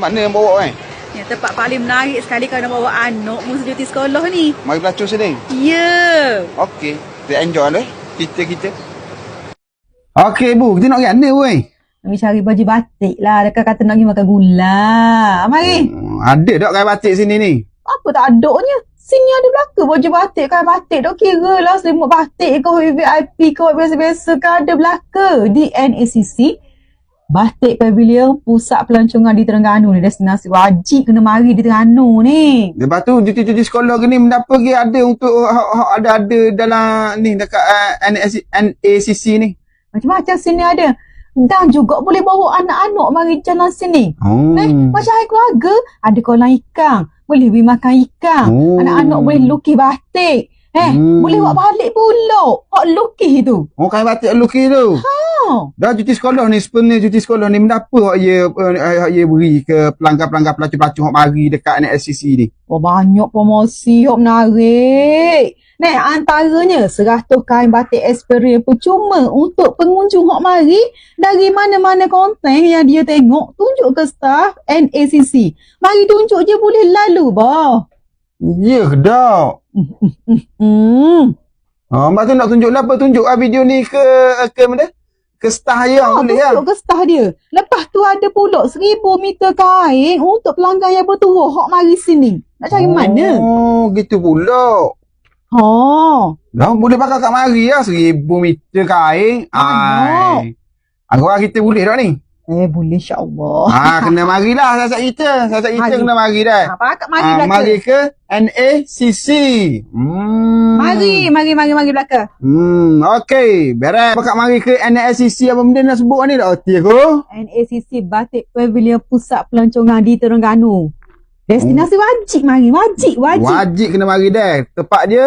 Mana yang bawa eh? Ya, tempat paling menarik sekali kalau nak bawa anak cuti sekolah ni. Mari pelacur sini. Ya. Okey. Kita enjoy lah kita kita. Okey bu, kita nak pergi mana weh? Kami cari baju batik lah. Dekat kata nak pergi makan gula. Mari. Hmm, ada tak kain batik sini ni? Apa tak aduknya? Sini ada belaka baju batik kan batik. Tak kira lah selimut batik kau VIP kau biasa-biasa kan ada belaka. Di NACC. Batik Pavilion Pusat Pelancongan di Terengganu ni. Destinasi wajib kena mari di Terengganu ni. Lepas tu cuti-cuti sekolah ke ni mendapat ke ada untuk ha- ha- ada ada dalam ni dekat uh, NAC, NACC ni. Macam-macam sini ada. Dan juga boleh bawa anak-anak mari jalan sini. Oh. Eh, macam hari keluarga, ada kolam ikan. Boleh pergi makan ikan. Oh. Anak-anak boleh lukis batik. Eh, Hmm. boleh buat balik pula. Hak lukis tu. Oh kain batik lukis tu. Oh. Dah cuti sekolah ni sebenarnya cuti sekolah ni mendapat hak ya uh, hak ya beri ke pelanggan-pelanggan pelacur-pelacur hak mari dekat NACC ni. Oh, banyak promosi yang menarik. Nah, antaranya 100 kain batik experience percuma untuk pengunjung hok mari dari mana-mana konten yang dia tengok tunjuk ke staff NACC. Mari tunjuk je boleh lalu bah. Ya ke dak? Hmm. Ha, mak tu nak tunjuk apa? Tunjuk ah video ni ke ke mana? Ke stah ya Ah, boleh ya. tunjuk ke staff dia. Lepas tu ada pula 1000 meter kain untuk pelanggan yang bertuah hok mari sini. Nak cari mana? Oh, gitu pula. Ha. Dah boleh pakai kat mari ya seribu meter kain. Ai. Aku rasa kita boleh tak ni? Eh, boleh insya-Allah. Ah, kena marilah sasat kita. Sasat kita Mari. kena mari dah. Ha, pakat mari Ah, belaka. mari ke NACC. Hmm. Mari, mari, mari, mari belaka. Hmm, okey. Beres. Pakak mari ke NACC apa benda nak sebut ni reti aku. NACC Batik Pavilion Pusat Pelancongan di Terengganu. Destinasi wajib mari, wajib, wajib. Wajib kena mari dah. Tepat dia.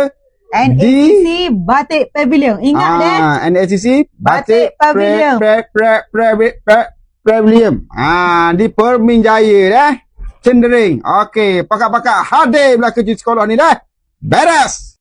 NACC Batik Pavilion. Ingat deh. ah, NACC Batik Pavilion. Pre, pre, pre, pre, pre, Pavilion. Ah, di Permin Jaya dah. Cendering. Okey, pakak-pakak hadir cuti sekolah ni dah. Beres.